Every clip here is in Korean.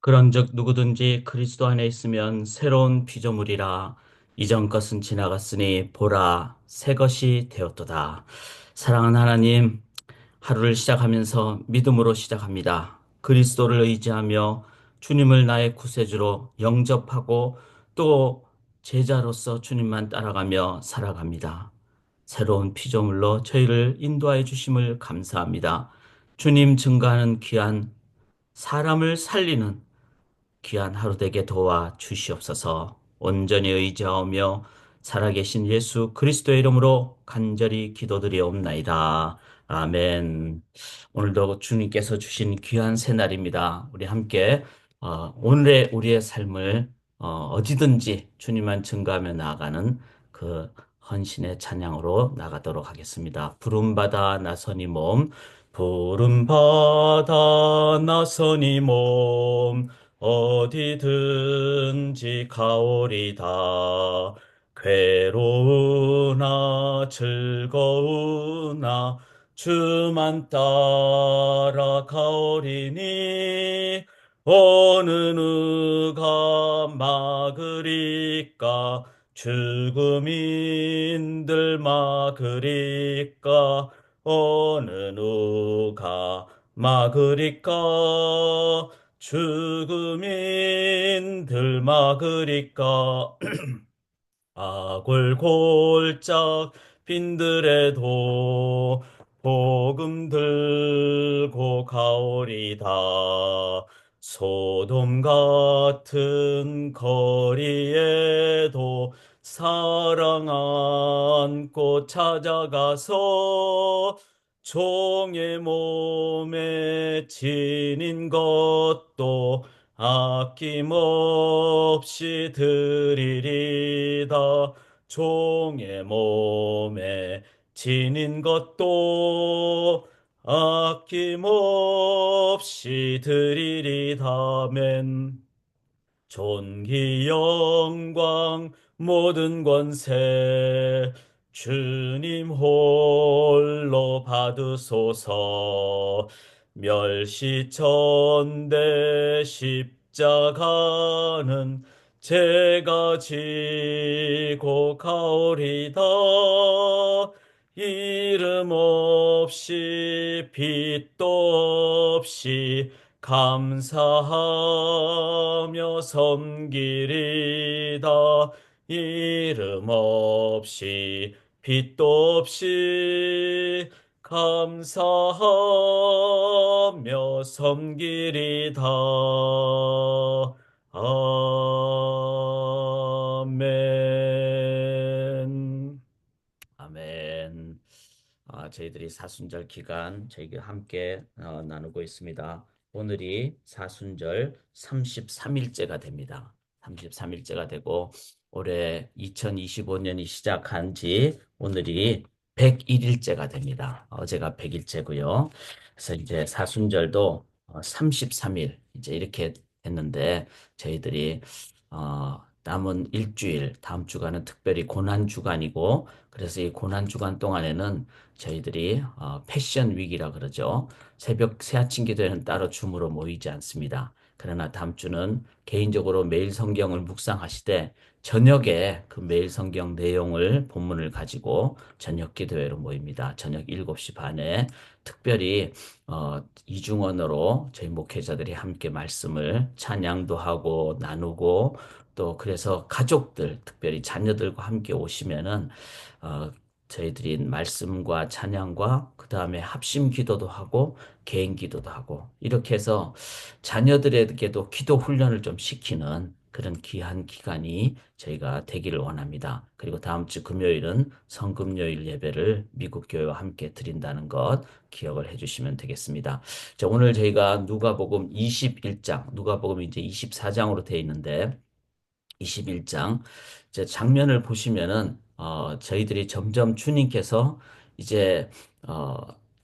그런즉 누구든지 그리스도 안에 있으면 새로운 피조물이라 이전 것은 지나갔으니 보라 새 것이 되었도다. 사랑하는 하나님, 하루를 시작하면서 믿음으로 시작합니다. 그리스도를 의지하며 주님을 나의 구세주로 영접하고 또 제자로서 주님만 따라가며 살아갑니다. 새로운 피조물로 저희를 인도하여 주심을 감사합니다. 주님 증가하는 귀한 사람을 살리는 귀한 하루 되게 도와 주시옵소서. 온전히 의지하며 살아계신 예수 그리스도의 이름으로 간절히 기도드리옵나이다. 아멘. 오늘도 주님께서 주신 귀한 새날입니다. 우리 함께 어, 오늘의 우리의 삶을 어, 디든지 주님만 증거하며 나아가는 그 헌신의 찬양으로 나가도록 하겠습니다. 부름받아 나선이 몸, 부름받아 나선이 몸, 어디든지 가오리다. 괴로우나 즐거우나 주만 따라 가오리니. 어느 누가 막으리까? 죽음인들 막으리까? 어느 누가 막으리까 죽음인들 막으리까 아골 골짝 빈들에도 복음 들고 가오리다. 소돔 같은 거리에도 사랑 안고 찾아가서 종의 몸에 지닌 것도 아낌없이 드리리다. 종의 몸에 지닌 것도 아낌없이 드리리다멘. 존귀 영광 모든 권세 주님 홀로 받으소서. 멸시천대 십자가는 제가 지고 가오리다. 이름 없이 빛도 없이 감사하며 섬기리다. 이름 없이 빛도 없이 감사하며 섬기리다. 아멘. 아멘. 아, 저희들이 사순절 기간 저희가 함께 어, 나누고 있습니다. 오늘이 사순절 33일째가 됩니다. 33일째가 되고 올해 2025년이 시작한 지 오늘이 101일째가 됩니다. 어제가 100일째고요. 그래서 이제 사순절도 33일 이제 이렇게 했는데 저희들이 어, 남은 일주일 다음 주간은 특별히 고난 주간이고 그래서 이 고난 주간 동안에는 저희들이 어, 패션 위기라 그러죠. 새벽 새 아침 기도에는 따로 줌으로 모이지 않습니다. 그러나 다음 주는 개인적으로 매일 성경을 묵상하시되 저녁에 그 매일 성경 내용을 본문을 가지고 저녁 기도회로 모입니다. 저녁 7시 반에 특별히 어, 이중언어로 저희 목회자들이 함께 말씀을 찬양도 하고 나누고 또 그래서 가족들 특별히 자녀들과 함께 오시면은 어, 저희들이 말씀과 찬양과 그 다음에 합심 기도도 하고 개인 기도도 하고 이렇게 해서 자녀들에게도 기도 훈련을 좀 시키는 그런 귀한 기간이 저희가 되기를 원합니다. 그리고 다음 주 금요일은 성금요일 예배를 미국 교회와 함께 드린다는 것 기억을 해주시면 되겠습니다. 자, 오늘 저희가 누가복음 21장, 누가복음 이제 24장으로 되어 있는데 21장 이제 장면을 보시면은 어, 저희들이 점점 주님께서 이제 어,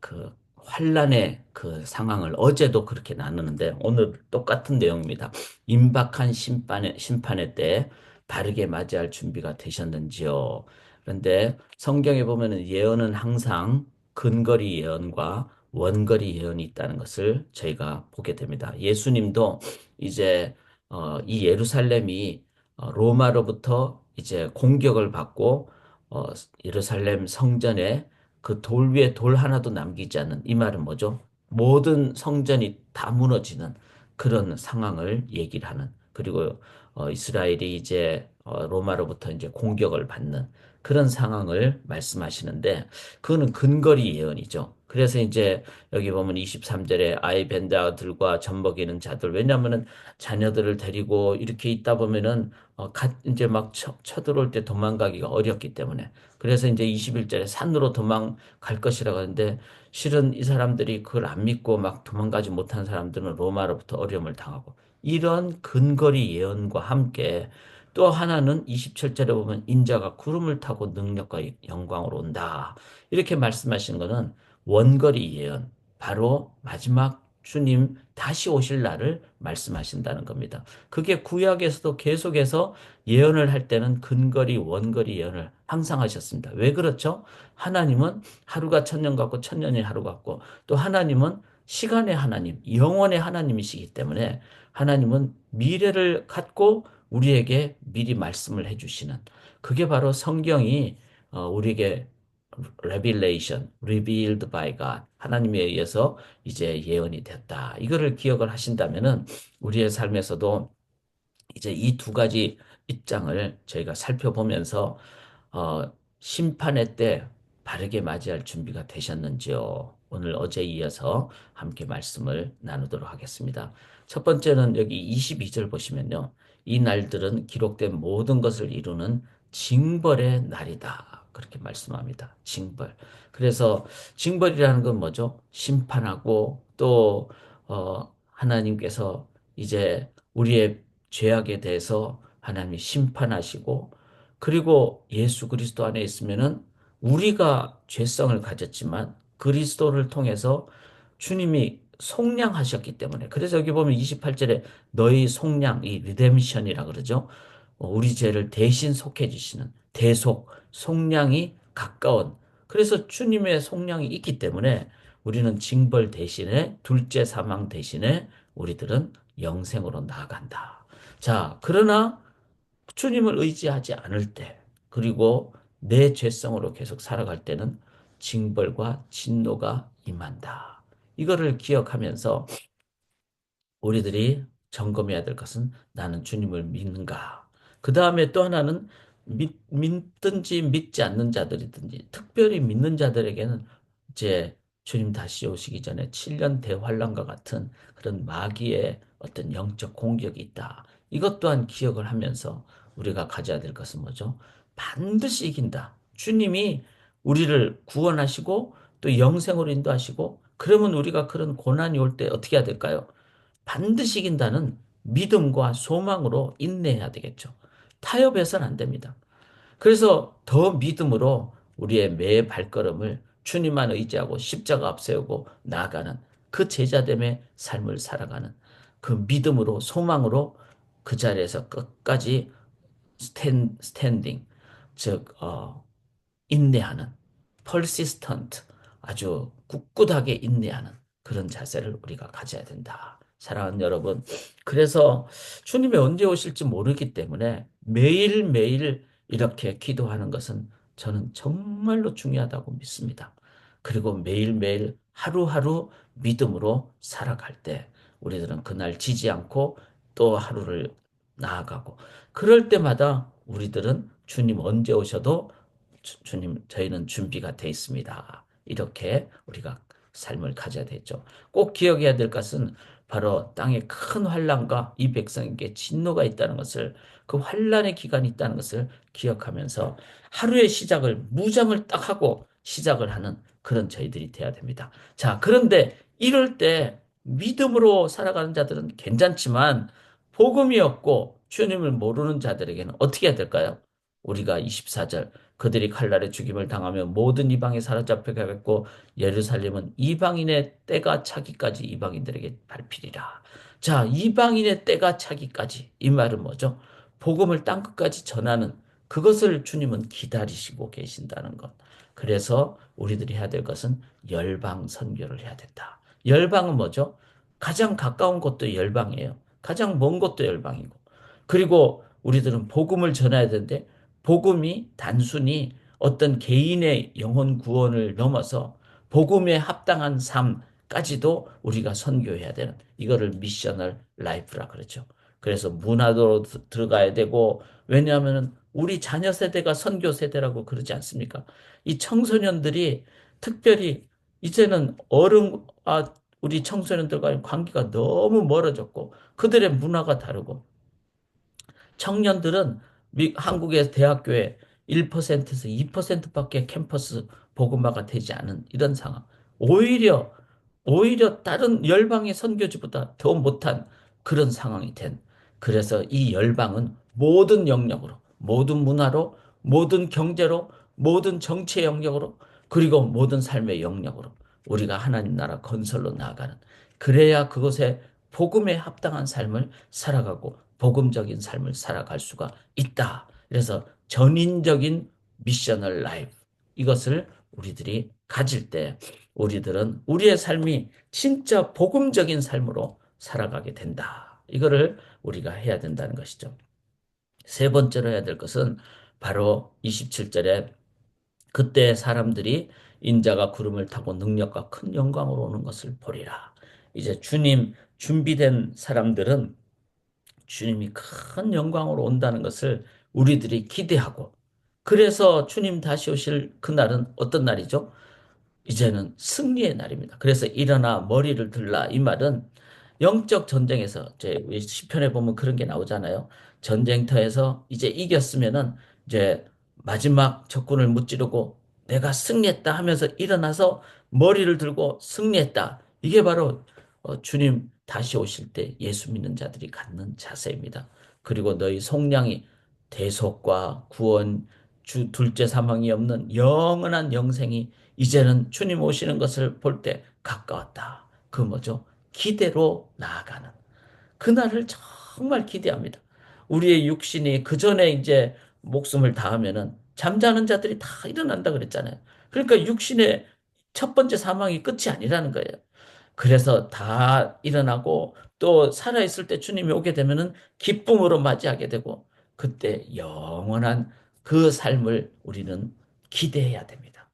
그 환란의 그 상황을 어제도 그렇게 나누는데 오늘 똑같은 내용입니다. 임박한 심판의 심판의 때 바르게 맞이할 준비가 되셨는지요? 그런데 성경에 보면은 예언은 항상 근거리 예언과 원거리 예언이 있다는 것을 저희가 보게 됩니다. 예수님도 이제 어, 이 예루살렘이 어, 로마로부터 이제 공격을 받고 어, 예루살렘 성전에 그 돌 위에 돌 하나도 남기지 않는 이 말은 뭐죠? 모든 성전이 다 무너지는 그런 상황을 얘기를 하는 그리고 어, 이스라엘이 이제 어, 로마로부터 이제 공격을 받는 그런 상황을 말씀하시는데 그거는 근거리 예언이죠. 그래서 이제 여기 보면 23절에 아이 벤다들과 젖먹이는 자들. 왜냐하면은 자녀들을 데리고 이렇게 있다 보면은 어, 갓 이제 막 쳐, 쳐들어올 때 도망가기가 어렵기 때문에. 그래서 이제 21절에 산으로 도망갈 것이라고 하는데 실은 이 사람들이 그걸 안 믿고 막 도망가지 못한 사람들은 로마로부터 어려움을 당하고. 이런 근거리 예언과 함께 또 하나는 27절에 보면 인자가 구름을 타고 능력과 영광으로 온다. 이렇게 말씀하신 것은 원거리 예언, 바로 마지막 주님 다시 오실 날을 말씀하신다는 겁니다. 그게 구약에서도 계속해서 예언을 할 때는 근거리, 원거리 예언을 항상 하셨습니다. 왜 그렇죠? 하나님은 하루가 천년 같고 천년이 하루 같고 또 하나님은 시간의 하나님, 영원의 하나님이시기 때문에 하나님은 미래를 갖고 우리에게 미리 말씀을 해주시는 그게 바로 성경이 어, 우리에게 revelation, revealed by God, 하나님에 의해서 이제 예언이 됐다. 이거를 기억을 하신다면은 우리의 삶에서도 이제 이 두 가지 입장을 저희가 살펴보면서 어, 심판의 때 바르게 맞이할 준비가 되셨는지요? 오늘 어제 이어서 함께 말씀을 나누도록 하겠습니다. 첫 번째는 여기 22절 보시면요. 이 날들은 기록된 모든 것을 이루는 징벌의 날이다. 그렇게 말씀합니다. 징벌. 그래서 징벌이라는 건 뭐죠? 심판하고 또 어, 하나님께서 이제 우리의 죄악에 대해서 하나님이 심판하시고 그리고 예수 그리스도 안에 있으면은 우리가 죄성을 가졌지만 그리스도를 통해서 주님이 속량하셨기 때문에 그래서 여기 보면 28절에 너희 속량 이 리뎀션이라 그러죠. 어, 우리 죄를 대신 속해 주시는 대속 속량이 가까운 그래서 주님의 속량이 있기 때문에 우리는 징벌 대신에 둘째 사망 대신에 우리들은 영생으로 나아간다. 자, 그러나 주님을 의지하지 않을 때 그리고 내 죄성으로 계속 살아갈 때는 징벌과 진노가 임한다. 이거를 기억하면서 우리들이 점검해야 될 것은 나는 주님을 믿는가. 그 다음에 또 하나는 믿, 믿든지 믿지 않는 자들이든지 특별히 믿는 자들에게는 이제 주님 다시 오시기 전에 7년 대환란과 같은 그런 마귀의 어떤 영적 공격이 있다. 이것 또한 기억을 하면서 우리가 가져야 될 것은 뭐죠? 반드시 이긴다. 주님이 우리를 구원하시고 또 영생으로 인도하시고 그러면 우리가 그런 고난이 올 때 어떻게 해야 될까요? 반드시 이긴다는 믿음과 소망으로 인내해야 되겠죠. 타협해서는 안 됩니다. 그래서 더 믿음으로 우리의 매 발걸음을 주님만 의지하고 십자가 앞세우고 나아가는 그 제자됨의 삶을 살아가는 그 믿음으로 소망으로 그 자리에서 끝까지 스탠, 스탠딩 즉 어, 인내하는 persistent 아주 꿋꿋하게 인내하는 그런 자세를 우리가 가져야 된다. 사랑하는 여러분, 그래서 주님이 언제 오실지 모르기 때문에 매일매일 이렇게 기도하는 것은 저는 정말로 중요하다고 믿습니다. 그리고 매일매일 하루하루 믿음으로 살아갈 때 우리들은 그날 지지 않고 또 하루를 나아가고 그럴 때마다 우리들은 주님 언제 오셔도 주, 님 저희는 준비가 돼 있습니다. 이렇게 우리가 삶을 가져야 되죠. 꼭 기억해야 될 것은 바로 땅에 큰 환란과 이 백성에게 진노가 있다는 것을 그 환란의 기간이 있다는 것을 기억하면서 하루의 시작을 무장을 딱 하고 시작을 하는 그런 저희들이 돼야 됩니다. 자, 그런데 이럴 때 믿음으로 살아가는 자들은 괜찮지만 복음이 없고 주님을 모르는 자들에게는 어떻게 해야 될까요? 우리가 24절 그들이 칼날에 죽임을 당하며 모든 이방이 사로잡혀 가겠고 예루살렘은 이방인의 때가 차기까지 이방인들에게 밟히리라. 자, 이방인의 때가 차기까지 이 말은 뭐죠? 복음을 땅 끝까지 전하는 그것을 주님은 기다리시고 계신다는 것. 그래서 우리들이 해야 될 것은 열방 선교를 해야 된다. 열방은 뭐죠? 가장 가까운 곳도 열방이에요. 가장 먼 곳도 열방이고. 그리고 우리들은 복음을 전해야 되는데 복음이 단순히 어떤 개인의 영혼 구원을 넘어서 복음에 합당한 삶까지도 우리가 선교해야 되는 이거를 미셔널 라이프라 그러죠. 그래서 문화도 들어가야 되고 왜냐하면 우리 자녀 세대가 선교 세대라고 그러지 않습니까? 이 청소년들이 특별히 이제는 어른 아 우리 청소년들과의 관계가 너무 멀어졌고 그들의 문화가 다르고 청년들은 미, 한국의 대학교에 1%에서 2%밖에 캠퍼스 복음화가 되지 않은 이런 상황. 오히려 오히려 다른 열방의 선교지보다 더 못한 그런 상황이 된. 그래서 이 열방은 모든 영역으로, 모든 문화로, 모든 경제로, 모든 정치의 영역으로, 그리고 모든 삶의 영역으로 우리가 하나님 나라 건설로 나아가는. 그래야 그곳에 복음에 합당한 삶을 살아가고 복음적인 삶을 살아갈 수가 있다. 그래서 전인적인 미셔널 라이프 이것을 우리들이 가질 때 우리들은 우리의 삶이 진짜 복음적인 삶으로 살아가게 된다. 이거를 우리가 해야 된다는 것이죠. 세 번째로 해야 될 것은 바로 27절에 그때 사람들이 인자가 구름을 타고 능력과 큰 영광으로 오는 것을 보리라. 이제 주님 준비된 사람들은 주님이 큰 영광으로 온다는 것을 우리들이 기대하고 그래서 주님 다시 오실 그날은 어떤 날이죠? 이제는 승리의 날입니다. 그래서 일어나 머리를 들라 이 말은 영적 전쟁에서 제 시편에 보면 그런 게 나오잖아요. 전쟁터에서 이제 이겼으면은 이제 마지막 적군을 무찌르고 내가 승리했다 하면서 일어나서 머리를 들고 승리했다. 이게 바로 어, 주님 다시 오실 때 예수 믿는 자들이 갖는 자세입니다. 그리고 너희 속량이 대속과 구원, 주 둘째 사망이 없는 영원한 영생이 이제는 주님 오시는 것을 볼 때 가까웠다. 그 뭐죠? 기대로 나아가는 그날을 정말 기대합니다. 우리의 육신이 그 전에 이제 목숨을 다하면은 잠자는 자들이 다 일어난다 그랬잖아요. 그러니까 육신의 첫 번째 사망이 끝이 아니라는 거예요. 그래서 다 일어나고 또 살아있을 때 주님이 오게 되면은 기쁨으로 맞이하게 되고 그때 영원한 그 삶을 우리는 기대해야 됩니다.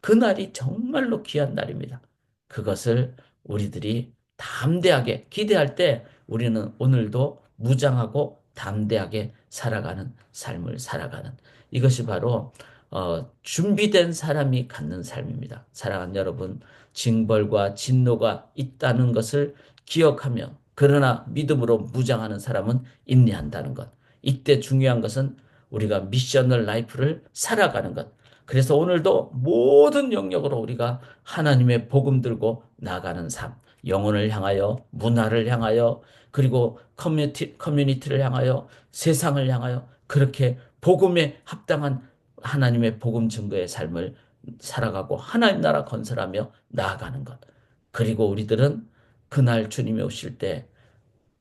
그날이 정말로 귀한 날입니다. 그것을 우리들이 담대하게 기대할 때 우리는 오늘도 무장하고 담대하게 살아가는 삶을 살아가는 이것이 바로 어, 준비된 사람이 갖는 삶입니다. 사랑하는 여러분, 징벌과 진노가 있다는 것을 기억하며 그러나 믿음으로 무장하는 사람은 인내한다는 것. 이때 중요한 것은 우리가 미셔널 라이프를 살아가는 것. 그래서 오늘도 모든 영역으로 우리가 하나님의 복음 들고 나가는 삶, 영혼을 향하여, 문화를 향하여, 그리고 커뮤니티, 커뮤니티를 향하여, 세상을 향하여 그렇게 복음에 합당한 하나님의 복음 증거의 삶을 살아가고 하나님 나라 건설하며 나아가는 것. 그리고 우리들은 그날 주님이 오실 때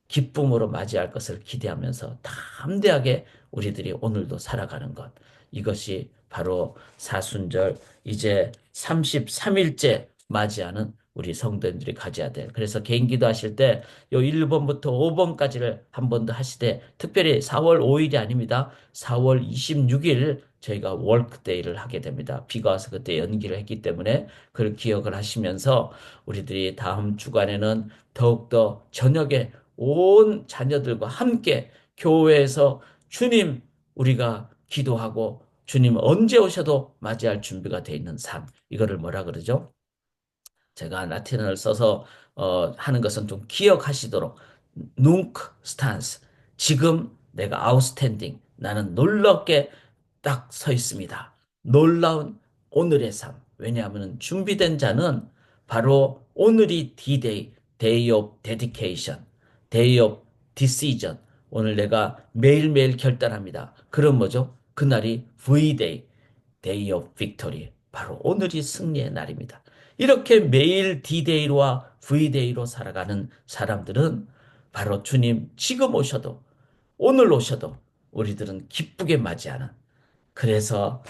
기쁨으로 맞이할 것을 기대하면서 담대하게 우리들이 오늘도 살아가는 것. 이것이 바로 사순절 이제 33일째 맞이하는 우리 성도님들이 가져야 돼. 그래서 개인 기도하실 때 요 1번부터 5번까지를 한 번 더 하시되 특별히 4월 5일이 아닙니다. 4월 26일 저희가 월크데이를 하게 됩니다. 비가 와서 그때 연기를 했기 때문에 그걸 기억을 하시면서 우리들이 다음 주간에는 더욱더 저녁에 온 자녀들과 함께 교회에서 주님 우리가 기도하고 주님 언제 오셔도 맞이할 준비가 되어 있는 삶. 이거를 뭐라 그러죠? 제가 라틴어를 써서 어, 하는 것은 좀 기억하시도록 nunc stans. 지금 내가 outstanding. 나는 놀랍게 딱 서 있습니다. 놀라운 오늘의 삶. 왜냐하면 준비된 자는 바로 오늘이 D-Day, Day of Dedication, Day of Decision. 오늘 내가 매일매일 결단합니다. 그럼 뭐죠? 그날이 V-Day, Day of Victory. 바로 오늘이 승리의 날입니다. 이렇게 매일 D-Day와 V-Day로 살아가는 사람들은 바로 주님 지금 오셔도 오늘 오셔도 우리들은 기쁘게 맞이하는 그래서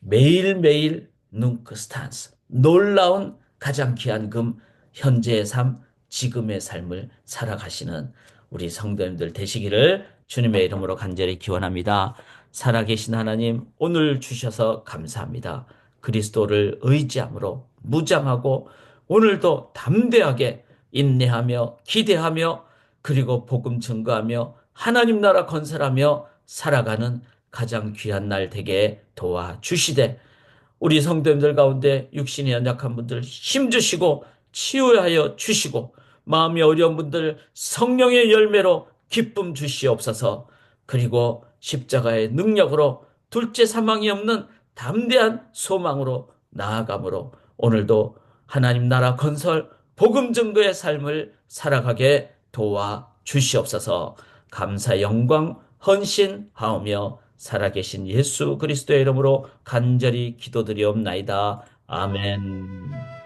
매일매일 눅크 스탄스. 놀라운 가장 귀한 금, 현재의 삶, 지금의 삶을 살아가시는 우리 성도님들 되시기를 주님의 이름으로 간절히 기원합니다. 살아계신 하나님, 오늘 주셔서 감사합니다. 그리스도를 의지함으로 무장하고 오늘도 담대하게 인내하며 기대하며 그리고 복음 증거하며 하나님 나라 건설하며 살아가는 가장 귀한 날 되게 도와주시되 우리 성도님들 가운데 육신이 연약한 분들 힘주시고 치유하여 주시고 마음이 어려운 분들 성령의 열매로 기쁨 주시옵소서. 그리고 십자가의 능력으로 둘째 사망이 없는 담대한 소망으로 나아감으로 오늘도 하나님 나라 건설 복음 증거의 삶을 살아가게 도와 주시옵소서 감사 영광 헌신하오며 살아계신 예수 그리스도의 이름으로 간절히 기도드리옵나이다. 아멘.